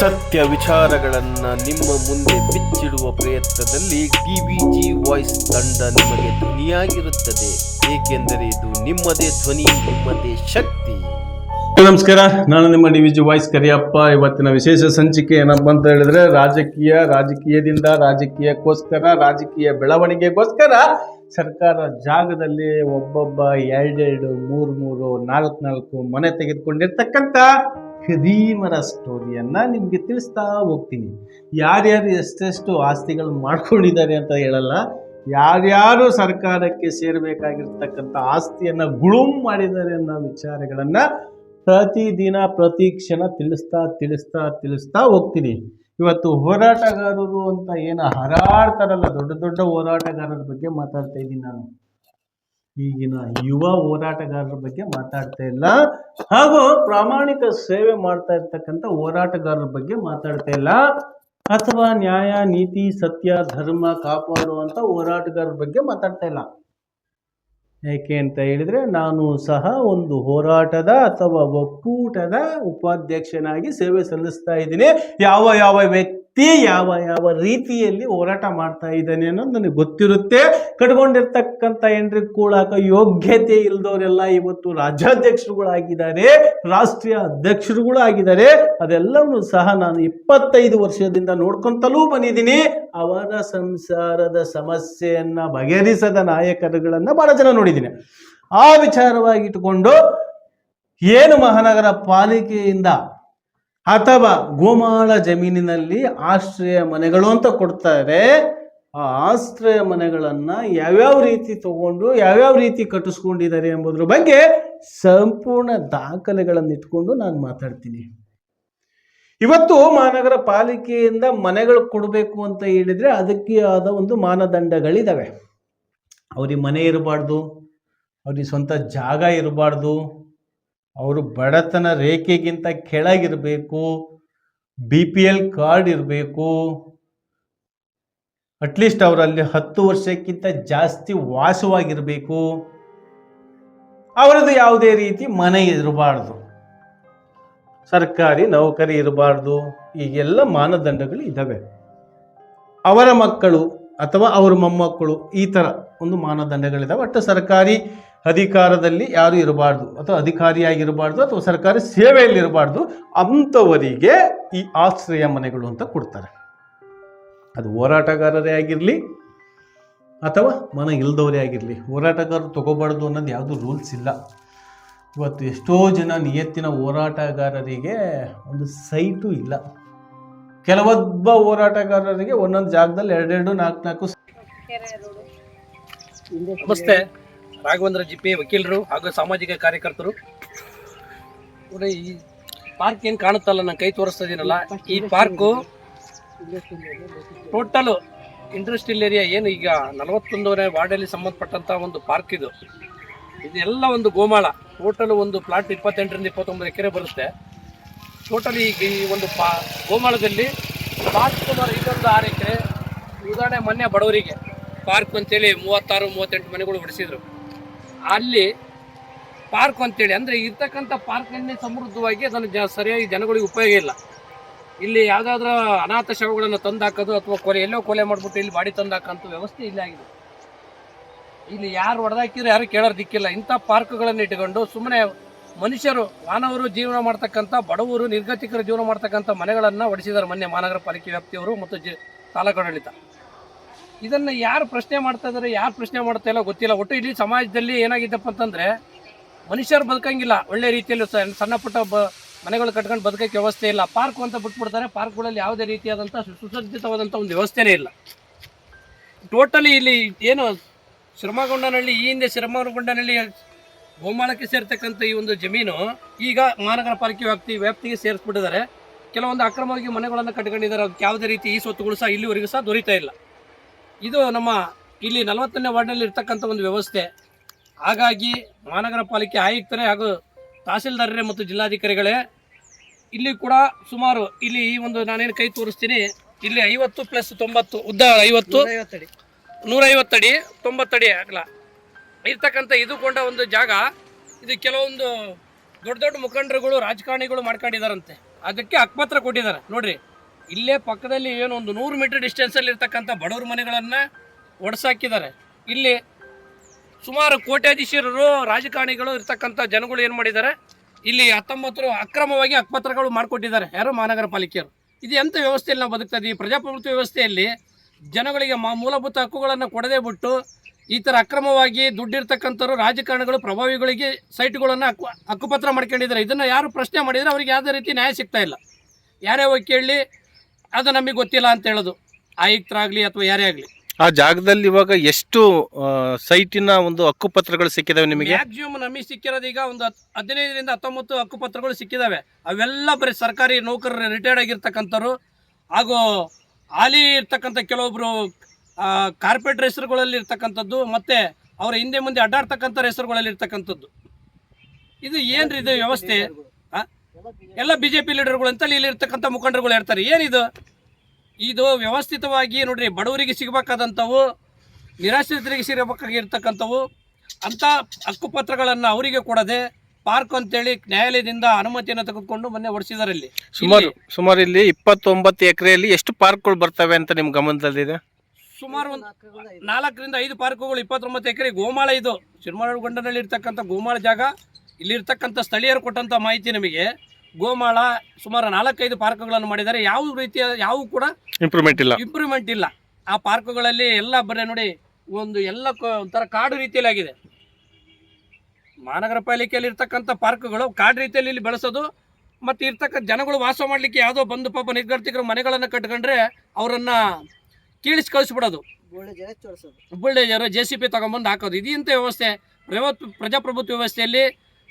ಸತ್ಯ ವಿಚಾರಗಳನ್ನ ನಿಮ್ಮ ಮುಂದೆ ಬಿಚ್ಚಿಡುವ ಪ್ರಯತ್ನದಲ್ಲಿ ಟಿವಿಜಿ ವಾಯ್ಸ್ ತಂಡ ನಿಮಗೆ ಧ್ವನಿಯಾಗಿರುತ್ತದೆ. ಏಕೆಂದರೆ ಇದು ನಿಮ್ಮದೇ ಧ್ವನಿ, ನಿಮ್ಮದೇ ಶಕ್ತಿ. ನಮಸ್ಕಾರ, ನಾನು ನಿಮ್ಮ ಡಿ ವಿಜಿ ವಾಯ್ಸ್ ಕರಿಯಪ್ಪ. ಇವತ್ತಿನ ವಿಶೇಷ ಸಂಚಿಕೆ ಏನಪ್ಪ ಅಂತ ಹೇಳಿದ್ರೆ, ರಾಜಕೀಯ, ರಾಜಕೀಯದಿಂದ ರಾಜಕೀಯಕ್ಕೋಸ್ಕರ, ರಾಜಕೀಯ ಬೆಳವಣಿಗೆಗೋಸ್ಕರ ಸರ್ಕಾರ ಜಾಗದಲ್ಲಿ ಒಬ್ಬೊಬ್ಬ ಎರಡೆರಡು ಮೂರು ಮೂರು ನಾಲ್ಕು ನಾಲ್ಕು ಮನೆ ತೆಗೆದುಕೊಂಡಿರ್ತಕ್ಕಂಥ ಖದೀಮರ ಸ್ಟೋರಿಯನ್ನು ನಿಮಗೆ ತಿಳಿಸ್ತಾ ಹೋಗ್ತೀನಿ. ಯಾರ್ಯಾರು ಎಷ್ಟೆಷ್ಟು ಆಸ್ತಿಗಳು ಮಾಡ್ಕೊಂಡಿದ್ದಾರೆ ಅಂತ ಹೇಳಲ್ಲ. ಯಾರ್ಯಾರು ಸರ್ಕಾರಕ್ಕೆ ಸೇರಬೇಕಾಗಿರ್ತಕ್ಕಂಥ ಆಸ್ತಿಯನ್ನ ಗುಳುಂ ಮಾಡಿದ್ದಾರೆ ಅನ್ನೋ ವಿಚಾರಗಳನ್ನು ಪ್ರತಿದಿನ, ಪ್ರತಿ ಕ್ಷಣ ತಿಳಿಸ್ತಾ ತಿಳಿಸ್ತಾ ತಿಳಿಸ್ತಾ ಹೋಗ್ತೀನಿ. ಇವತ್ತು ಹೋರಾಟಗಾರರು ಅಂತ ಏನು ಹರಾಡ್ತಾರಲ್ಲ, ದೊಡ್ಡ ದೊಡ್ಡ ಹೋರಾಟಗಾರರ ಬಗ್ಗೆ ಮಾತಾಡ್ತಾ ಇದ್ದೀನಿ ನಾನು. ಈಗಿನ ಯುವ ಹೋರಾಟಗಾರರ ಬಗ್ಗೆ ಮಾತಾಡ್ತಾ ಇಲ್ಲ. ಹಾಗೂ ಪ್ರಾಮಾಣಿಕ ಸೇವೆ ಮಾಡ್ತಾ ಇರ್ತಕ್ಕಂಥ ಹೋರಾಟಗಾರರ ಬಗ್ಗೆ ಮಾತಾಡ್ತಾ ಇಲ್ಲ. ಅಥವಾ ನ್ಯಾಯ, ನೀತಿ, ಸತ್ಯ, ಧರ್ಮ ಕಾಪಾಡುವಂಥ ಹೋರಾಟಗಾರರ ಬಗ್ಗೆ ಮಾತಾಡ್ತಾ ಇಲ್ಲ. ಏಕೆ ಅಂತ ಹೇಳಿದರೆ ನಾನು ಸಹ ಒಂದು ಹೋರಾಟದ ಅಥವಾ ಒಕ್ಕೂಟದ ಉಪಾಧ್ಯಕ್ಷನಾಗಿ ಸೇವೆ ಸಲ್ಲಿಸ್ತಾ ಇದ್ದೀನಿ. ಯಾವ ಯಾವ ವ್ಯಕ್ತಿ ಯಾವ ಯಾವ ರೀತಿಯಲ್ಲಿ ಹೋರಾಟ ಮಾಡ್ತಾ ಇದ್ದಾನೆ ಅನ್ನೋದು ನನಗೆ ಗೊತ್ತಿರುತ್ತೆ. ಕಟ್ಕೊಂಡಿರ್ತಕ್ಕಂಥ ಎಂಟ್ರಿ ಕೂಳಾಕ ಯೋಗ್ಯತೆ ಇಲ್ದವರೆಲ್ಲ ಇವತ್ತು ರಾಜ್ಯಾಧ್ಯಕ್ಷರುಗಳಾಗಿದ್ದಾರೆ, ರಾಷ್ಟ್ರೀಯ ಅಧ್ಯಕ್ಷರುಗಳು ಆಗಿದ್ದಾರೆ ಅದೆಲ್ಲವನ್ನು ಸಹ ನಾನು ಇಪ್ಪತ್ತೈದು ವರ್ಷದಿಂದ ನೋಡ್ಕೊಂತಲೂ ಬಂದಿದ್ದೀನಿ. ಅವರ ಸಂಸಾರದ ಸಮಸ್ಯೆಯನ್ನ ಬಗೆಹರಿಸದ ನಾಯಕರುಗಳನ್ನ ಬಹಳ ಜನ ನೋಡಿದ್ದೀನಿ. ಆ ವಿಚಾರವಾಗಿ ಇಟ್ಟುಕೊಂಡು ಏನು ಮಹಾನಗರ ಪಾಲಿಕೆಯಿಂದ ಅಥವಾ ಗೋಮಾಳ ಜಮೀನಿನಲ್ಲಿ ಆಶ್ರಯ ಮನೆಗಳು ಅಂತ ಕೊಡ್ತಾರೆ, ಆ ಆಶ್ರಯ ಮನೆಗಳನ್ನು ಯಾವ್ಯಾವ ರೀತಿ ತಗೊಂಡು, ಯಾವ್ಯಾವ ರೀತಿ ಕಟ್ಟಿಸ್ಕೊಂಡಿದ್ದಾರೆ ಎಂಬುದ್ರ ಬಗ್ಗೆ ಸಂಪೂರ್ಣ ದಾಖಲೆಗಳನ್ನು ಇಟ್ಕೊಂಡು ನಾನು ಮಾತಾಡ್ತೀನಿ. ಇವತ್ತು ಮಹಾನಗರ ಪಾಲಿಕೆಯಿಂದ ಮನೆಗಳು ಕೊಡಬೇಕು ಅಂತ ಹೇಳಿದ್ರೆ ಅದಕ್ಕೆ ಆದ ಒಂದು ಮಾನದಂಡಗಳಿದ್ದಾವೆ ಅವ್ರಿಗೆ ಮನೆ ಇರಬಾರ್ದು, ಅವ್ರಿಗೆ ಸ್ವಂತ ಜಾಗ ಇರಬಾರ್ದು ಅವರು ಬಡತನ ರೇಖೆಗಿಂತ ಕೆಳಗಿರಬೇಕು ಬಿ ಪಿ ಎಲ್ ಕಾರ್ಡ್ ಇರಬೇಕು. ಅಟ್ಲೀಸ್ಟ್ ಅವರಲ್ಲಿ ಹತ್ತು ವರ್ಷಕ್ಕಿಂತ ಜಾಸ್ತಿ ವಾಸವಾಗಿರಬೇಕು. ಅವರದ್ದು ಯಾವುದೇ ರೀತಿ ಮನೆ ಇರಬಾರ್ದು. ಸರ್ಕಾರಿ ನೌಕರಿ ಇರಬಾರ್ದು. ಈಗೆಲ್ಲ ಮಾನದಂಡಗಳು ಇದ್ದಾವೆ. ಅವರ ಮಕ್ಕಳು ಅಥವಾ ಅವರ ಮೊಮ್ಮಕ್ಕಳು ಈ ಥರ ಒಂದು ಮಾನದಂಡಗಳಿದ್ದಾವೆ. ಒಟ್ಟು ಸರ್ಕಾರಿ ಅಧಿಕಾರದಲ್ಲಿ ಯಾರು ಇರಬಾರ್ದು ಅಥವಾ ಅಧಿಕಾರಿಯಾಗಿರಬಾರ್ದು ಅಥವಾ ಸರ್ಕಾರಿ ಸೇವೆಯಲ್ಲಿ ಇರಬಾರ್ದು ಅಂಥವರಿಗೆ ಈ ಆಶ್ರಯ ಮನೆಗಳು ಅಂತ ಕೊಡ್ತಾರೆ. ಅದು ಹೋರಾಟಗಾರರೇ ಆಗಿರಲಿ ಅಥವಾ ಮನ ಇಲ್ದವರೇ ಆಗಿರಲಿ, ಹೋರಾಟಗಾರರು ತಗೋಬಾರ್ದು ಅನ್ನೋದು ಯಾವುದು ರೂಲ್ಸ್ ಇಲ್ಲ. ಇವತ್ತು ಎಷ್ಟೋ ಜನ ನಿಯತ್ತಿನ ಹೋರಾಟಗಾರರಿಗೆ ಒಂದು ಸೈಟು ಇಲ್ಲ. ಕೆಲವೊಬ್ಬ ಹೋರಾಟಗಾರರಿಗೆ ಒಂದೊಂದು ಜಾಗದಲ್ಲಿ ಎರಡೆರಡು ನಾಲ್ಕು ನಾಲ್ಕು ನಮಸ್ತೆ. ರಾಘವೇಂದ್ರ ಜಿಪಿ ವಕೀಲರು ಹಾಗೂ ಸಾಮಾಜಿಕ ಕಾರ್ಯಕರ್ತರು. ಈ ಪಾರ್ಕ್ ಏನು ಕಾಣುತ್ತಲ್ಲ? ನಾನು ಕೈ ತೋರಿಸ್ತಾ ಇದೀನಲ್ಲ. ಈ ಪಾರ್ಕು ಟೋಟಲ್ ಇಂಡಸ್ಟ್ರಿಯಲ್ ಏರಿಯಾ ಏನು ಈಗ ನಲವತ್ತೊಂದನೇ ವಾರ್ಡಲ್ಲಿ ಸಂಬಂಧಪಟ್ಟಂಥ ಒಂದು ಪಾರ್ಕ್ ಇದು. ಇದೆಲ್ಲ ಒಂದು ಗೋಮಾಳ. ಟೋಟಲ್ ಒಂದು ಪ್ಲಾಟ್ ಇಪ್ಪತ್ತೆಂಟರಿಂದ ಇಪ್ಪತ್ತೊಂಬತ್ತು ಎಕರೆ ಬರುತ್ತೆ. ಟೋಟಲ್ ಈಗ ಈ ಒಂದು ಪಾ ಗೋಮಾಳದಲ್ಲಿ ಪಾರ್ಕ್ ಸುಮಾರು ಇದೊಂದು ಆರು ಎಕರೆ. ಉದಾಹರಣೆ ಮೊನ್ನೆ ಬಡವರಿಗೆ. ಪಾರ್ಕ್ ಅಂತೇಳಿ ಮೂವತ್ತಾರು, ಮೂವತ್ತೆಂಟು ಮನೆಗಳು ಹೊಡಿಸಿದ್ರು ಅಲ್ಲಿ ಪಾರ್ಕ್ ಅಂತೇಳಿ, ಅಂದರೆ ಇರ್ತಕ್ಕಂಥ ಪಾರ್ಕ್ನಲ್ಲಿ ಸಮೃದ್ಧವಾಗಿ ಅದನ್ನು ಜ, ಸರಿಯಾಗಿ ಜನಗಳಿಗೆ ಉಪಯೋಗ ಇಲ್ಲ. ಇಲ್ಲಿ ಯಾವುದಾದ್ರೂ ಅನಾಥ ಶವಗಳನ್ನು ತಂದು ಹಾಕೋದು ಅಥವಾ ಕೊಲೆ, ಎಲ್ಲೋ ಕೊಲೆ ಮಾಡಿಬಿಟ್ಟು ಇಲ್ಲಿ ಬಾಡಿ ತಂದು ವ್ಯವಸ್ಥೆ ಇಲ್ಲ ಆಗಿದೆ ಇಲ್ಲಿ ಯಾರು ಹೊಡೆದಾಕಿದ್ರೆ ಯಾರು ಕೇಳೋರು ದಿಕ್ಕಿಲ್ಲ. ಇಂಥ ಪಾರ್ಕ್ಗಳನ್ನು ಇಟ್ಕೊಂಡು ಸುಮ್ಮನೆ ಮನುಷ್ಯರು, ಮಾನವರು ಜೀವನ ಮಾಡ್ತಕ್ಕಂಥ, ಬಡವರು, ನಿರ್ಗತಿಕರು ಜೀವನ ಮಾಡ್ತಕ್ಕಂಥ ಮನೆಗಳನ್ನು ಒಡಿಸಿದ್ದಾರೆ ಮೊನ್ನೆ ಮಹಾನಗರ ಪಾಲಿಕೆ ವ್ಯಾಪ್ತಿಯವರು ಮತ್ತು ಜಿ ತಾಲೂಕಾಡಳಿತ ಇದನ್ನು ಯಾರು ಪ್ರಶ್ನೆ ಮಾಡ್ತಾ ಇದ್ದಾರೆ ಯಾರು ಪ್ರಶ್ನೆ ಮಾಡ್ತಾ ಇಲ್ಲ ಗೊತ್ತಿಲ್ಲ. ಒಟ್ಟು ಇಲ್ಲಿ ಸಮಾಜದಲ್ಲಿ ಏನಾಗಿದ್ದಪ್ಪ ಅಂತಂದರೆ, ಮನುಷ್ಯರು ಬದುಕಂಗಿಲ್ಲ. ಒಳ್ಳೆ ರೀತಿಯಲ್ಲಿ ಸಣ್ಣ ಪುಟ್ಟ ಬ, ಮನೆಗಳು ಕಟ್ಕೊಂಡು ಬದುಕಕ್ಕೆ ವ್ಯವಸ್ಥೆ ಇಲ್ಲ. ಪಾರ್ಕ್ ಅಂತ ಬಿಟ್ಬಿಡ್ತಾರೆ. ಪಾರ್ಕ್ಗಳಲ್ಲಿ ಯಾವುದೇ ರೀತಿಯಾದಂಥ ಸುಸಜ್ಜಿತವಾದಂಥ ಒಂದು ವ್ಯವಸ್ಥೆನೇ ಇಲ್ಲ. ಟೋಟಲಿ ಇಲ್ಲಿ ಏನು ಶ್ರಮಗೊಂಡನಹಳ್ಳಿ, ಈ ಹಿಂದೆ ಶ್ರಮಗೊಂಡನಹಳ್ಳಿ ಗೋಮಾಳಕ್ಕೆ ಸೇರ್ತಕ್ಕಂಥ ಈ ಒಂದು ಜಮೀನು ಈಗ ಮಹಾನಗರ ಪಾಲಿಕೆ ವ್ಯಾಪ್ತಿ, ವ್ಯಾಪ್ತಿಗೆ ಸೇರಿಸ್ಬಿಟ್ಟಿದ್ದಾರೆ. ಕೆಲವೊಂದು ಅಕ್ರಮವಾಗಿ ಮನೆಗಳನ್ನು ಕಟ್ಕೊಂಡಿದ್ದಾರೆ. ಯಾವುದೇ ರೀತಿ ಈ ಸ್ವತ್ತುಗಳು ಸಹ ಇಲ್ಲಿವರೆಗೂ ಸಹ ದೊರೀತಾ ಇಲ್ಲ. ಇದು ನಮ್ಮ ಇಲ್ಲಿ ನಲವತ್ತನೇ ವಾರ್ಡ್ನಲ್ಲಿ ಇರ್ತಕ್ಕಂಥ ಒಂದು ವ್ಯವಸ್ಥೆ. ಹಾಗಾಗಿ ಮಹಾನಗರ ಪಾಲಿಕೆ ಆಯುಕ್ತರೇ ಹಾಗೂ ತಹಸೀಲ್ದಾರರೇ ಮತ್ತು ಜಿಲ್ಲಾಧಿಕಾರಿಗಳೇ ಇಲ್ಲಿ ಕೂಡ ಸುಮಾರು ಇಲ್ಲಿ ಈ ಒಂದು ನಾನೇನು ಕೈ ತೋರಿಸ್ತೀನಿ. ಇಲ್ಲಿ ಐವತ್ತು ಪ್ಲಸ್ ತೊಂಬತ್ತು ಉದ್ದ ಐವತ್ತು ನೂರೈವತ್ತಡಿ ತೊಂಬತ್ತಡಿ ಆಗಲ್ಲ ಇರ್ತಕ್ಕಂಥ ಇದು ಕೊಂಡ ಒಂದು ಜಾಗ. ಇದು ಕೆಲವೊಂದು ದೊಡ್ಡ ದೊಡ್ಡ ಮುಖಂಡರುಗಳು ರಾಜಕಾರಣಿಗಳು ಮಾಡ್ಕೊಂಡಿದಾರಂತೆ. ಅದಕ್ಕೆ ಅಕ್ಪತ್ರ ಕೊಟ್ಟಿದ್ದಾರೆ. ನೋಡ್ರಿ. ಇಲ್ಲೇ ಪಕ್ಕದಲ್ಲಿ ಏನು ಒಂದು ನೂರು ಮೀಟರ್ ಡಿಸ್ಟೆನ್ಸಲ್ಲಿ ಇರ್ತಕ್ಕಂಥ ಬಡವ್ರ ಮನೆಗಳನ್ನು ಒಡ್ಸಾಕಿದ್ದಾರೆ. ಇಲ್ಲಿ ಸುಮಾರು ಕೋಟ್ಯಾಧೀಶರು ರಾಜಕಾರಣಿಗಳು ಇರ್ತಕ್ಕಂಥ ಜನಗಳು ಏನು ಮಾಡಿದ್ದಾರೆ? ಇಲ್ಲಿ ಹತ್ತೊಂಬತ್ತರು ಅಕ್ರಮವಾಗಿ ಅಕ್ಪತ್ರಗಳು ಮಾಡಿಕೊಟ್ಟಿದ್ದಾರೆ. ಯಾರು ಮಹಾನಗರ ಪಾಲಿಕೆಯವರು. ಇದು ಎಂಥ ವ್ಯವಸ್ಥೆಯಲ್ಲಿ ನಾವು ಬದುಕ್ತಾ ಇದ್ದೀವಿ ಪ್ರಜಾಪ್ರಭುತ್ವ ವ್ಯವಸ್ಥೆಯಲ್ಲಿ ಜನಗಳಿಗೆ ಮಾ, ಮೂಲಭೂತ ಹಕ್ಕುಗಳನ್ನು ಕೊಡದೇ ಬಿಟ್ಟು ಈ ಥರ ಅಕ್ರಮವಾಗಿ ದುಡ್ಡಿರ್ತಕ್ಕಂಥವ್ರು, ರಾಜಕಾರಣಿಗಳು, ಪ್ರಭಾವಿಗಳಿಗೆ ಸೈಟ್ಗಳನ್ನು ಹಕ್ಕು ಹಕ್ಕುಪತ್ರ ಮಾಡ್ಕೊಂಡಿದ್ದಾರೆ. ಇದನ್ನು ಯಾರು ಪ್ರಶ್ನೆ ಮಾಡಿದರೆ ಅವ್ರಿಗೆ ಯಾವುದೇ ರೀತಿ ನ್ಯಾಯ ಸಿಗ್ತಾ ಇಲ್ಲ. ಯಾರೇ ಹೋಗಿ ಕೇಳಲಿ ಅದು ನಮಗೆ ಗೊತ್ತಿಲ್ಲ ಅಂತ ಹೇಳೋದು. ಆಯುಕ್ತರಾಗಲಿ ಅಥವಾ ಯಾರೇ ಆಗಲಿ. ಆ ಜಾಗದಲ್ಲಿ ಇವಾಗ ಎಷ್ಟು ಸೈಟಿನ ಒಂದು ಹಕ್ಕುಪತ್ರಗಳು ಸಿಕ್ಕಿದಾವೆ ನಿಮಗೆ? ಮ್ಯಾಕ್ಸಿಮಮ್ ನಮಗೆ ಸಿಕ್ಕಿರೋದು ಈಗ ಒಂದು ಹತ್- ಹದಿನೈದರಿಂದ ಹತ್ತೊಂಬತ್ತು ಹಕ್ಕುಪತ್ರಗಳು ಸಿಕ್ಕಿದಾವೆ. ಅವೆಲ್ಲ ಬರೀ ಸರ್ಕಾರಿ ನೌಕರರು ರಿಟೈರ್ಡ್ ಆಗಿರ್ತಕ್ಕಂಥವ್ರು. ಹಾಗೂ ಹಾಲಿ ಇರ್ತಕ್ಕಂಥ ಕೆಲವೊಬ್ಬರು ಕಾರ್ಪೊರೇಟರ್ ಹೆಸರುಗಳಲ್ಲಿ ಇರ್ತಕ್ಕಂಥದ್ದು ಮತ್ತೆ ಅವರ ಹಿಂದೆ ಮುಂದೆ ಅಡ್ಡಾಡ್ತಕ್ಕಂಥ ಹೆಸರುಗಳಲ್ಲಿ ಇರ್ತಕ್ಕಂಥದ್ದು. ಇದು ಏನ್ರಿ ಇದು ವ್ಯವಸ್ಥೆ? ಆ? ಎಲ್ಲ ಬಿ ಜೆ ಪಿ ಲೀಡರ್ಗಳು ಅಂತ ಇಲ್ಲಿ ಇರ್ತಕ್ಕಂಥ ಮುಖಂಡರುಗಳು ಹೇಳ್ತಾರೆ. ಏನಿದು? ಇದು ವ್ಯವಸ್ಥಿತವಾಗಿ ನೋಡ್ರಿ ಬಡವರಿಗೆ ಸಿಗಬೇಕಾದಂಥವು ನಿರಾಶ್ರಿತರಿಗೆ ಸಿಗಬೇಕಾಗಿರ್ತಕ್ಕಂಥವು ಅಂಥ ಹಕ್ಕುಪತ್ರಗಳನ್ನು ಅವರಿಗೆ ಕೊಡದೆ ಪಾರ್ಕ್ ಅಂತೇಳಿ ನ್ಯಾಯಾಲಯದಿಂದ ಅನುಮತಿಯನ್ನು ತೆಗೆದುಕೊಂಡು ಮೊನ್ನೆ ಹೊಡಿಸಿದ್ದಾರೆ ಇಲ್ಲಿ ಸುಮಾರು ಸುಮಾರು ಇಲ್ಲಿ ಇಪ್ಪತ್ತೊಂಬತ್ತು ಎಕರೆಯಲ್ಲಿ ಎಷ್ಟು ಪಾರ್ಕ್ಗಳು ಬರ್ತವೆ ಅಂತ ನಿಮ್ಮ ಗಮನದಲ್ಲಿದೆ? ಸುಮಾರು ಒಂದು ನಾಲ್ಕರಿಂದ ಐದು ಪಾರ್ಕ್ಗಳು ಇಪ್ಪತ್ತೊಂಬತ್ತು ಎಕರೆ ಗೋಮಾಳ ಇದು. ಶಿರ್ಮಾಳಗೊಂಡನಲ್ಲಿ ಇರ್ತಕ್ಕಂಥ ಗೋಮಾಳ ಜಾಗ ಇಲ್ಲಿರ್ತಕ್ಕಂಥ ಸ್ಥಳೀಯರು ಕೊಟ್ಟಂಥ ಮಾಹಿತಿ ನಮಗೆ. ಗೋಮಾಳ ಸುಮಾರು ನಾಲ್ಕೈದು ಪಾರ್ಕ್ಗಳನ್ನು ಮಾಡಿದ್ದಾರೆ. ಯಾವ ರೀತಿಯ ಯಾವ ಕೂಡ ಇಂಪ್ರೂವ್ಮೆಂಟ್ ಇಲ್ಲ. ಇಂಪ್ರೂವ್ಮೆಂಟ್ ಇಲ್ಲ. ಆ ಪಾರ್ಕ್ಗಳಲ್ಲಿ ಎಲ್ಲ ಬರೀ ನೋಡಿ ಒಂದು ಎಲ್ಲ ಕ- ಒಂಥರ ಕಾಡು ರೀತಿಯಲ್ಲಿ ಆಗಿದೆ ಮಹಾನಗರ ಪಾಲಿಕೆಯಲ್ಲಿ ಇರ್ತಕ್ಕಂಥ ಪಾರ್ಕ್ಗಳು ಕಾಡು ರೀತಿಯಲ್ಲಿ ಇಲ್ಲಿ ಬೆಳೆಸೋದು ಮತ್ತು ಇರ್ತಕ್ಕಂಥ ಜನಗಳು ವಾಸ ಮಾಡಲಿಕ್ಕೆ ಯಾವುದೋ ಬಂದು ಪಾಪ ನಿರ್ಗತಿಕರು ಮನೆಗಳನ್ನು ಕಟ್ಕೊಂಡ್ರೆ ಅವರನ್ನು ಕೀಳಿಸಿ ಕಳಿಸ್ಬಿಡೋದು. ಬುಲ್ಡೇಜರ್ ಜೆ ಸಿ ಪಿ ತೊಗೊಂಬಂದು ಹಾಕೋದು. ಇದು ಇಂಥ ವ್ಯವಸ್ಥೆ. ಪ್ರವತ್ ಪ್ರಜಾಪ್ರಭುತ್ವ ವ್ಯವಸ್ಥೆಯಲ್ಲಿ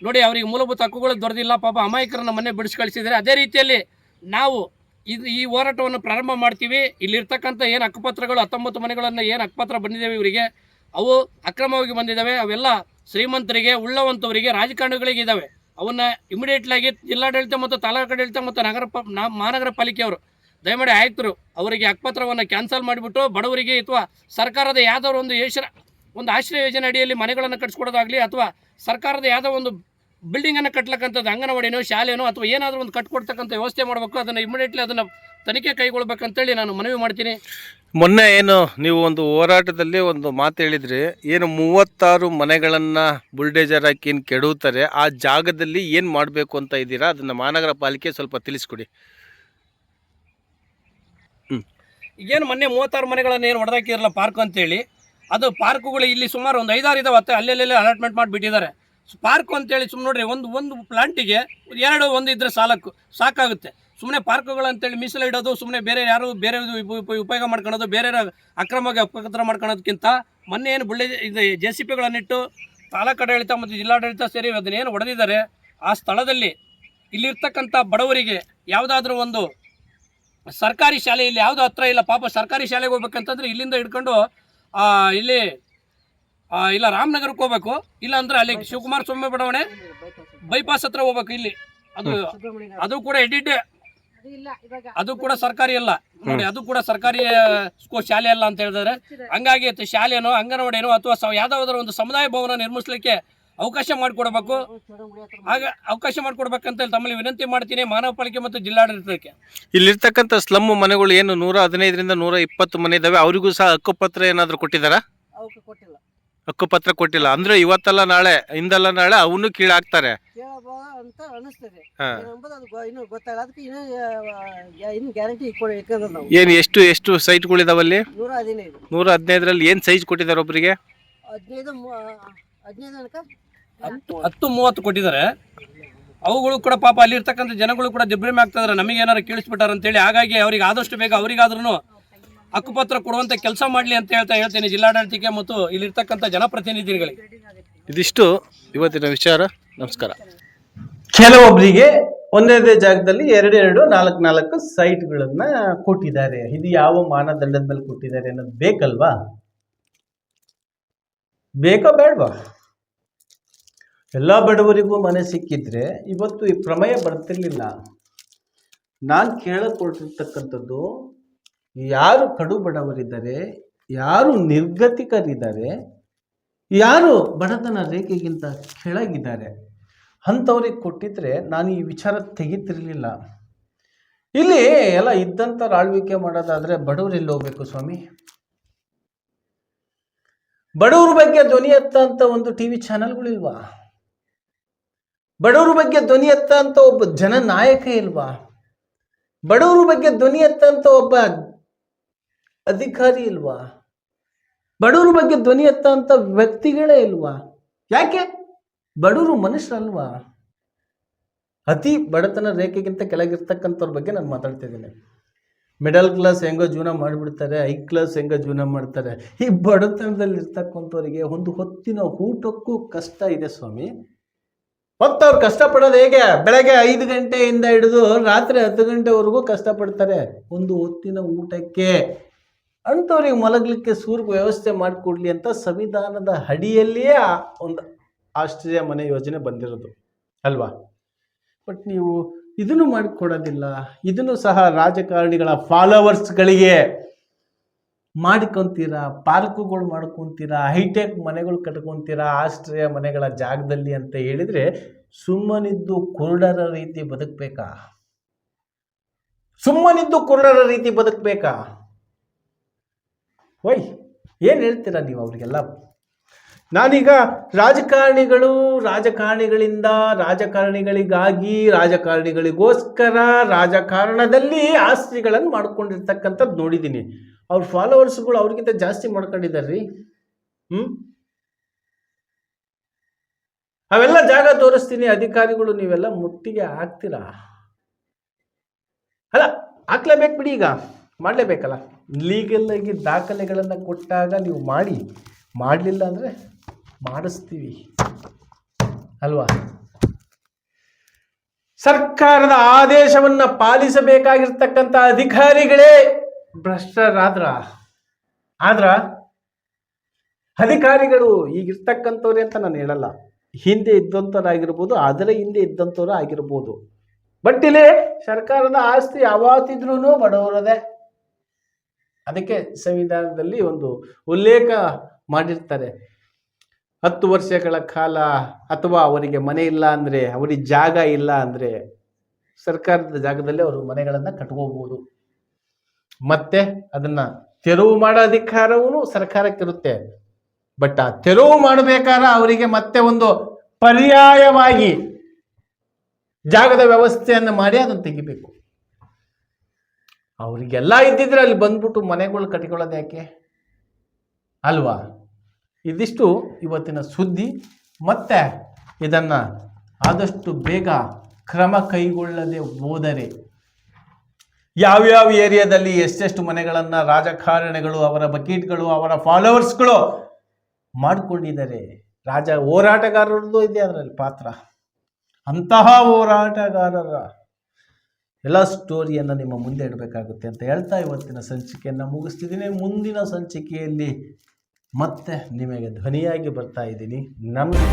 ನೋಡಿ, ಅವರಿಗೆ ಮೂಲಭೂತ ಹಕ್ಕುಗಳು ದೊರೆದಿಲ್ಲ. ಪಾಪ ಅಮಾಯಕರನ್ನು ಮನೆ ಬಿಡಿಸಿ ಕಳಿಸಿದರೆ ಅದೇ ರೀತಿಯಲ್ಲಿ ನಾವು ಇದು ಈ ಹೋರಾಟವನ್ನು ಪ್ರಾರಂಭ ಮಾಡ್ತೀವಿ. ಇಲ್ಲಿರ್ತಕ್ಕಂಥ ಏನು ಹಕ್ಕುಪತ್ರಗಳು, ಹತ್ತೊಂಬತ್ತು ಮನೆಗಳನ್ನು ಏನು ಹಕ್ಕುಪತ್ರ ಬಂದಿದ್ದಾವೆ ಇವರಿಗೆ? ಅವು ಅಕ್ರಮವಾಗಿ ಬಂದಿದ್ದಾವೆ. ಅವೆಲ್ಲ ಶ್ರೀಮಂತರಿಗೆ, ಉಳ್ಳವಂತವರಿಗೆ, ರಾಜಕಾರಣಿಗಳಿಗೆ ಇದ್ದಾವೆ. ಅವನ್ನ ಇಮಿಡಿಯೇಟ್ಲಾಗಿ ಜಿಲ್ಲಾಡಳಿತ ಮತ್ತು ತಾಲೂಕಾಡಳಿತ ಮತ್ತು ನಗರ ಮಹಾನಗರ ಪಾಲಿಕೆಯವರು ದಯಮಾಡಿ ಆಯುಕ್ತರು ಅವರಿಗೆ ಹಕ್ಕುಪತ್ರವನ್ನು ಕ್ಯಾನ್ಸಲ್ ಮಾಡಿಬಿಟ್ಟು ಬಡವರಿಗೆ ಅಥವಾ ಸರ್ಕಾರದ ಯಾವುದೋ ಒಂದು ಯೋಜನೆ, ಒಂದು ಆಶ್ರಯ ಯೋಜನೆ ಅಡಿಯಲ್ಲಿ ಮನೆಗಳನ್ನು ಕಟ್ಸ್ಕೊಡೋದಾಗಲಿ ಅಥವಾ ಸರ್ಕಾರದ ಯಾವುದೋ ಒಂದು ಬಿಲ್ಡಿಂಗನ್ನು ಕಟ್ಲಕ್ಕಂಥದ್ದು ಅಂಗನವಾಡಿನೋ ಶಾಲೆನೋ ಅಥವಾ ಏನಾದರೂ ಒಂದು ಕಟ್ಕೊಡ್ತಕ್ಕಂಥ ವ್ಯವಸ್ಥೆ ಮಾಡಬೇಕು ಅದನ್ನು ಇಮಿಡಿಯೇಟ್ಲಿ ಅದನ್ನು ತನಿಖೆ ಕೈಗೊಳ್ಬೇಕಂತೇಳಿ ನಾನು ಮನವಿ ಮಾಡ್ತೀನಿ. ಮೊನ್ನೆ ಏನು ನೀವು ಒಂದು ಹೋರಾಟದಲ್ಲಿ ಒಂದು ಮಾತು ಹೇಳಿದ್ರಿ ಏನು ಮೂವತ್ತಾರು ಮನೆಗಳನ್ನ ಬುಲ್ಡೇಜರ್ ಹಾಕಿ ಏನು ಕೆಡುತ್ತಾರೆ ಆ ಜಾಗದಲ್ಲಿ ಏನು ಮಾಡಬೇಕು ಅಂತ ಇದ್ದೀರಾ? ಅದನ್ನ ಮಹಾನಗರ ಪಾಲಿಕೆ ಸ್ವಲ್ಪ ತಿಳಿಸ್ಕೊಡಿ. ಈಗೇನು ಮೊನ್ನೆ ಮೂವತ್ತಾರು ಮನೆಗಳನ್ನು ಏನು ಹೊಡೆದಾಕಿರಲ್ಲ ಪಾರ್ಕ್ ಅಂತೇಳಿ ಅದು ಪಾರ್ಕುಗಳು ಇಲ್ಲಿ ಸುಮಾರು ಒಂದು ಐದಾರು ಇದಾವೆ ಮತ್ತೆ ಅಲ್ಲೆಲ್ಲೆಲ್ಲ ಅಲಾಟ್ಮೆಂಟ್ ಮಾಡಿಬಿಟ್ಟಿದ್ದಾರೆ. ಪಾರ್ಕ್ ಅಂತೇಳಿ ಸುಮ್ಮನೆ ನೋಡ್ರಿ, ಒಂದು ಒಂದು ಪ್ಲಾಂಟಿಗೆ ಎರಡು, ಒಂದು ಇದ್ರೆ ಸಾಲಕ್ಕು, ಸಾಕಾಗುತ್ತೆ. ಸುಮ್ಮನೆ ಪಾರ್ಕುಗಳು ಅಂತೇಳಿ ಮೀಸಲು ಇಡೋದು ಸುಮ್ಮನೆ ಬೇರೆ ಯಾರು ಬೇರೆ ಉಪ- ಉಪ- ಉಪಯೋಗ ಮಾಡ್ಕೊಳೋದು, ಬೇರೆ ಅಕ್ರಮವಾಗಿ ಅಪಕತ್ರ ಮಾಡ್ಕೊಳೋದಕ್ಕಿಂತ ಮೊನ್ನೆ ಏನು ಬುಳ್ಳೆ ಇದು ಜೆ ಸಿ ಪಿಗಳನ್ನಿಟ್ಟು ತಾಲೂಕಾಡಳಿತ ಮತ್ತು ಜಿಲ್ಲಾಡಳಿತ ಸೇರಿ ಅದನ್ನೇನು ಹೊಡೆದಿದ್ದಾರೆ ಆ ಸ್ಥಳದಲ್ಲಿ ಇಲ್ಲಿರ್ತಕ್ಕಂಥ ಬಡವರಿಗೆ ಯಾವುದಾದ್ರೂ ಒಂದು ಸರ್ಕಾರಿ ಶಾಲೆ, ಇಲ್ಲಿ ಯಾವುದು ಹತ್ರ ಇಲ್ಲ, ಪಾಪ ಸರ್ಕಾರಿ ಶಾಲೆಗೆ ಹೋಗ್ಬೇಕಂತಂದ್ರೆ ಇಲ್ಲಿಂದ ಹಿಡ್ಕೊಂಡು ಇಲ್ಲಿ ಇಲ್ಲ ರಾಮನಗರಕ್ಕೆ ಹೋಗ್ಬೇಕು. ಇಲ್ಲ ಅಂದ್ರೆ ಅಲ್ಲಿ ಶಿವಕುಮಾರ್ ಸ್ವಾಮಿ ಬಡಾವಣೆ ಬೈಪಾಸ್ ಹತ್ರ ಹೋಗ್ಬೇಕು ಇಲ್ಲಿ. ಅದು ಅದು ಕೂಡ ಎಡಿಟ್. ಅದು ಕೂಡ ಸರ್ಕಾರಿ ಅಲ್ಲ. ನೋಡಿ ಅದು ಕೂಡ ಸರ್ಕಾರಿ ಸ್ಕೂಲ್ ಶಾಲೆ ಅಲ್ಲ ಅಂತ ಹೇಳಿದ್ರೆ. ಹಂಗಾಗಿ ಶಾಲೆನೋ ಅಂಗನವಾಡಿನೋ ಅಥವಾ ಸ- ಯಾವ್ದಾದ್ರು ಒಂದು ಸಮುದಾಯ ಭವನ ನಿರ್ಮಿಸ್ಲಿಕ್ಕೆ ಅವಕಾಶ ಮಾಡಿಕೊಡ್ಬೇಕು. ಆಗ ಅವಕಾಶ ಮಾಡಿಕೊಡ್ಬೇಕಂತ ಹೇಳಿ ತಮ್ಮಲ್ಲಿ ವಿನಂತಿ ಮಾಡ್ತೀನಿ. ಮಾನವ ಪಾಲಿಕೆ ಮತ್ತು ಜಿಲ್ಲಾಡಳಿತಕ್ಕೆ. ಇಲ್ಲಿರ್ತಕ್ಕಂಥ ಸ್ಲಮ್ ಮನೆಗಳು ಏನು ನೂರ ಹದಿನೈದರಿಂದ ನೂರ ಇಪ್ಪತ್ತು ಮನೆ ಇದಾವೆ. ಅವರಿಗೂ ಸಹ ಹಕ್ಕುಪತ್ರ ಏನಾದರೂ ಕೊಟ್ಟಿದ್ದಾರಾ? ಅವಕ್ಕೆ ಕೊಟ್ಟಿಲ್ಲ. ಹಕ್ಕುಪತ್ರ ಕೊಟ್ಟಿಲ್ಲ. ಅಂದ್ರೆ ಇವತ್ತಲ್ಲ ನಾಳೆ ಹಿಂದಲ್ಲ ನಾಳೆ ಅವನು ಕೀಳಾಗ್ತಾರೆ ಏನ್ ಅಂತ ಅನಿಸ್ತದೆ ಹಾ. ಏನಂಬುದು ಅದು ಗೊ- ಇನ್ನೂ ಗೊತ್ತಾಗಲ್ಲ ಅದಕ್ಕೆ ಇನ್ನೂ ಇನ್ನು ಗ್ಯಾರಂಟಿ ಇಟ್ಕೊಂಡು ನಾವು. ಏನು ಎಷ್ಟು ಎಷ್ಟು ಸೈಟ್ಗಳಿದಾವಲ್ಲಿ ನೂರ ಹದಿನೈದು. ನೂರ ಹದಿನೈದರಲ್ಲಿ ಏನು ಸೈಜ್ ಕೊಟ್ಟಿದ್ದಾರೆ ಒಬ್ಬರಿಗೆ ಹದಿನೈದು ಮೂ- ಹದಿನೈದು ತನಕ? ಹತ್ತು ಹತ್ತು ಮೂವತ್ತು ಕೊಟ್ಟಿದ್ದಾರೆ. ಅವುಗಳು ಕೂಡ ಪಾಪ ಅಲ್ಲಿರ್ತಕ್ಕಂಥ ಜನಗಳು ಕೂಡ ದಿಬ್ರಿಮೆ ಆಗ್ತಿದ್ದಾರೆ ನಮಗೆ ಏನಾರು ಕೇಳಿಸ್ಬಿಟ್ಟಾರ ಅಂತೇಳಿ ಹಾಗಾಗಿ ಅವ್ರಿಗೆ ಆದಷ್ಟು ಬೇಗ ಅವರಿಗಾದ್ರೂ ಹಕ್ಕುಪತ್ರ ಕೊಡುವಂತ ಕೆಲಸ ಮಾಡಲಿ ಅಂತ ಹೇಳ್ತಾ ಹೇಳ್ತೀನಿ ಜಿಲ್ಲಾಡಳಿತಕ್ಕೆ ಮತ್ತು ಇಲ್ಲಿರ್ತಕ್ಕಂಥ ಜನಪ್ರತಿನಿಧಿಗಳಿಗೆ. ಇದಿಷ್ಟು ಇವತ್ತಿನ ವಿಚಾರ. ನಮಸ್ಕಾರ. ಕೆಲವೊಬ್ಬರಿಗೆ ಒಂದೇ ಜಾಗದಲ್ಲಿ ಎರಡೆರಡು ನಾಲ್ಕು ನಾಲ್ಕು ಸೈಟ್ಗಳನ್ನ ಕೊಟ್ಟಿದ್ದಾರೆ. ಇದು ಯಾವ ಮಾನದಂಡದ ಮೇಲೆ ಕೊಟ್ಟಿದ್ದಾರೆ ಅನ್ನೋದು ಬೇಕಲ್ವಾ? ಬೇಕೋ ಬೇಡವಾ? ಎಲ್ಲ ಬಡವರಿಗೂ ಮನೆ ಸಿಕ್ಕಿದ್ರೆ ಇವತ್ತು ಈ ಪ್ರಮೇಯ ಬರ್ತಿರ್ಲಿಲ್ಲ. ನಾನು ಕೇಳಕೊಟ್ಟಿರ್ತಕ್ಕಂಥದ್ದು ಯಾರು ಕಡು ಬಡವರಿದ್ದಾರೆ, ಯಾರು ನಿರ್ಗತಿಕರಿದ್ದಾರೆ, ಯಾರು ಬಡತನ ರೇಖೆಗಿಂತ ಕೆಳಗಿದ್ದಾರೆ ಅಂಥವ್ರಿಗೆ ಕೊಟ್ಟಿದ್ರೆ ನಾನು ಈ ವಿಚಾರ ತೆಗಿತಿರ್ಲಿಲ್ಲ. ಇಲ್ಲಿ ಎಲ್ಲ ಇದ್ದಂಥ ಆಳ್ವಿಕೆ ಮಾಡೋದಾದರೆ ಬಡವರು ಎಲ್ಲಿ ಹೋಗ್ಬೇಕು ಸ್ವಾಮಿ? ಬಡವ್ರ ಬಗ್ಗೆ ಧ್ವನಿ ಎತ್ತಂತ ಒಂದು ಟಿ ವಿ ಚಾನೆಲ್ಗಳಿಲ್ವಾ? ಬಡವ್ರ ಬಗ್ಗೆ ಧ್ವನಿ ಎತ್ತಂತ ಒಬ್ಬ ಜನ ನಾಯಕ ಇಲ್ವಾ? ಬಡವ್ರ ಬಗ್ಗೆ ಧ್ವನಿ ಎತ್ತಂತ ಒಬ್ಬ ಅಧಿಕಾರಿ ಇಲ್ವಾ? ಬಡವರ ಬಗ್ಗೆ ಧ್ವನಿ ಎತ್ತಂತ ವ್ಯಕ್ತಿಗಳೇ ಇಲ್ವಾ? ಯಾಕೆ? ಬಡವರು ಮನುಷ್ಯರಲ್ವಾ? ಅತಿ ಬಡತನ ರೇಖೆಗಿಂತ ಕೆಳಗಿರ್ತಕ್ಕಂಥವ್ರ ಬಗ್ಗೆ ನಾನು ಮಾತಾಡ್ತಿದ್ದೀನಿ ಮಿಡಲ್ ಕ್ಲಾಸ್ ಹೆಂಗೋ ಜೀವನ ಮಾಡಿಬಿಡ್ತಾರೆ, ಹೈ ಕ್ಲಾಸ್ ಹೆಂಗೋ ಜೀವನ ಮಾಡ್ತಾರೆ. ಈ ಬಡತನದಲ್ಲಿ ಇರ್ತಕ್ಕಂಥವ್ರಿಗೆ ಒಂದು ಹೊತ್ತಿನ ಊಟಕ್ಕೂ ಕಷ್ಟ ಇದೆ ಸ್ವಾಮಿ. ಮತ್ತು ಅವ್ರು ಕಷ್ಟಪಡೋದು ಹೇಗೆ? ಬೆಳಗ್ಗೆ ಐದು ಗಂಟೆಯಿಂದ ಹಿಡಿದು ರಾತ್ರಿ ಹತ್ತು ಗಂಟೆವರೆಗೂ ಕಷ್ಟಪಡ್ತಾರೆ. ಒಂದು ಹೊತ್ತಿನ ಊಟಕ್ಕೆ ಅಂಥವ್ರಿಗೆ ಮಲಗಲಿಕ್ಕೆ ಸೂರ್ಯ ವ್ಯವಸ್ಥೆ ಮಾಡಿಕೊಡ್ಲಿ ಅಂತ ಸಂವಿಧಾನದ ಅಡಿಯಲ್ಲಿಯೇ ಒಂದು ಆಶ್ರಯ ಮನೆ ಯೋಜನೆ ಬಂದಿರೋದು, ಅಲ್ವಾ? ಬಟ್ ನೀವು ಇದನ್ನು ಮಾಡಿಕೊಡೋದಿಲ್ಲ. ಇದನ್ನು ಸಹ ರಾಜಕಾರಣಿಗಳ ಫಾಲೋವರ್ಸ್ಗಳಿಗೆ ಮಾಡ್ಕೊತೀರಾ? ಪಾರ್ಕುಗಳು ಮಾಡ್ಕೊತೀರಾ? ಹೈಟೆಕ್ ಮನೆಗಳು ಕಟ್ಕೊತೀರಾ? ಆಶ್ರಯ ಮನೆಗಳ ಜಾಗದಲ್ಲಿ ಅಂತ ಹೇಳಿದರೆ ಸುಮ್ಮನಿದ್ದು ಕುರುಡರ ರೀತಿ ಬದುಕಬೇಕಾ? ಸುಮ್ಮನಿದ್ದು ಕುರುಡರ ರೀತಿ ಬದುಕಬೇಕಾ? ಓಯ್, ಏನು ಹೇಳ್ತೀರಾ ನೀವು ಅವರಿಗೆಲ್ಲ? ನಾನೀಗ ರಾಜಕಾರಣಿಗಳು ರಾಜಕಾರಣಿಗಳಿಂದ ರಾಜಕಾರಣಿಗಳಿಗಾಗಿ, ರಾಜಕಾರಣಿಗಳಿಗೋಸ್ಕರ ರಾಜಕಾರಣದಲ್ಲಿ ಆಸ್ತಿಗಳನ್ನು ಮಾಡ್ಕೊಂಡಿರ್ತಕ್ಕಂಥದ್ದು ನೋಡಿದ್ದೀನಿ. ಅವ್ರ ಫಾಲೋವರ್ಸ್ಗಳು ಅವ್ರಿಗಿಂತ ಜಾಸ್ತಿ ಮಾಡ್ಕೊಂಡಿದ್ದಾರೆ ರೀ ಹ್ಞೂ ಅವೆಲ್ಲ ಜಾಗ ತೋರಿಸ್ತೀನಿ, ಅಧಿಕಾರಿಗಳು ನೀವೆಲ್ಲ ಮುತ್ತಿಗೆ ಹಾಕ್ತೀರಾ? ಅಲ್ಲ, ಹಾಕ್ಲೇಬೇಕು ಬಿಡಿ ಈಗ. ಮಾಡಲೇಬೇಕಲ್ಲ? ಲೀಗಲ್ ಆಗಿ ದಾಖಲೆಗಳನ್ನು ಕೊಟ್ಟಾಗ ನೀವು ಮಾಡಿ. ಮಾಡಲಿಲ್ಲ ಅಂದರೆ ಮಾಡಿಸ್ತೀವಿ. ಅಲ್ವಾ? ಸರ್ಕಾರದ ಆದೇಶವನ್ನು ಪಾಲಿಸಬೇಕಾಗಿರ್ತಕ್ಕಂಥ ಅಧಿಕಾರಿಗಳೇ ಭ್ರಷ್ಟರಾದ್ರ. ಆದ್ರ, ಅಧಿಕಾರಿಗಳು ಈಗಿರ್ತಕ್ಕಂಥವ್ರೆ ಅಂತ ನಾನು ಹೇಳಲ್ಲ. ಹಿಂದೆ ಇದ್ದಂಥವ್ರಾಗಿರ್ಬೋದು, ಅದರ ಹಿಂದೆ ಇದ್ದಂಥವ್ರು ಆಗಿರ್ಬೋದು. ಬಟ್ ಇಲ್ಲಿ ಸರ್ಕಾರದ ಆಸ್ತಿ ಯಾವತ್ತಿದ್ರೂ ಬಡವರದೇ. ಅದಕ್ಕೆ ಸಂವಿಧಾನದಲ್ಲಿ ಒಂದು ಉಲ್ಲೇಖ ಮಾಡಿರ್ತಾರೆ. ಹತ್ತು ವರ್ಷಗಳ ಕಾಲ ಅಥವಾ ಅವರಿಗೆ ಮನೆ ಇಲ್ಲ ಅಂದರೆ, ಅವರಿಗೆ ಜಾಗ ಇಲ್ಲ ಅಂದರೆ ಸರ್ಕಾರದ ಜಾಗದಲ್ಲಿ ಅವರು ಮನೆಗಳನ್ನು ಕಟ್ಕೋಬಹುದು ಮತ್ತೆ ಅದನ್ನ ತೆರವು ಮಾಡೋ ಅಧಿಕಾರವೂ ಸರ್ಕಾರಕ್ಕಿರುತ್ತೆ. ಬಟ್ ಆ ತೆರವು ಮಾಡಬೇಕಾದ್ರೆ ಅವರಿಗೆ ಮತ್ತೆ ಒಂದು ಪರ್ಯಾಯವಾಗಿ ಜಾಗದ ವ್ಯವಸ್ಥೆಯನ್ನು ಮಾಡಿ ಅದನ್ನು ತೆಗಿಬೇಕು. ಅವರಿಗೆಲ್ಲ ಇದ್ದಿದ್ರೆ ಅಲ್ಲಿ ಬಂದ್ಬಿಟ್ಟು ಮನೆಗಳು ಕಟ್ಕೊಳ್ಳೋದು ಯಾಕೆ? ಅಲ್ವಾ? ಇದಿಷ್ಟು ಇವತ್ತಿನ ಸುದ್ದಿ. ಮತ್ತೆ ಇದನ್ನು ಆದಷ್ಟು ಬೇಗ ಕ್ರಮ ಕೈಗೊಳ್ಳದೆ ಹೋದರೆ ಯಾವ್ಯಾವ ಏರಿಯಾದಲ್ಲಿ ಎಷ್ಟೆಷ್ಟು ಮನೆಗಳನ್ನು ರಾಜಕಾರಣಿಗಳು, ಅವರ ಬಕೀಟ್ಗಳು, ಅವರ ಫಾಲೋವರ್ಸ್ಗಳು ಮಾಡಿಕೊಂಡಿದ್ದಾರೆ? ರಾಜ ಹೋರಾಟಗಾರರದ್ದು ಇದೆ ಅದರಲ್ಲಿ ಪಾತ್ರ. ಅಂತಹ ಹೋರಾಟಗಾರರ ಎಲ್ಲ ಸ್ಟೋರಿಯನ್ನು ನಿಮ್ಮ ಮುಂದೆ ಇಡಬೇಕಾಗುತ್ತೆ ಅಂತ ಹೇಳ್ತಾ ಇವತ್ತಿನ ಸಂಚಿಕೆಯನ್ನು ಮುಗಿಸ್ತಿದ್ದೀನಿ. ಮುಂದಿನ ಸಂಚಿಕೆಯಲ್ಲಿ ಮತ್ತೆ ನಿಮಗೆ ಧ್ವನಿಯಾಗಿ ಬರ್ತಾ ಇದ್ದೀನಿ. ನಮಗೆ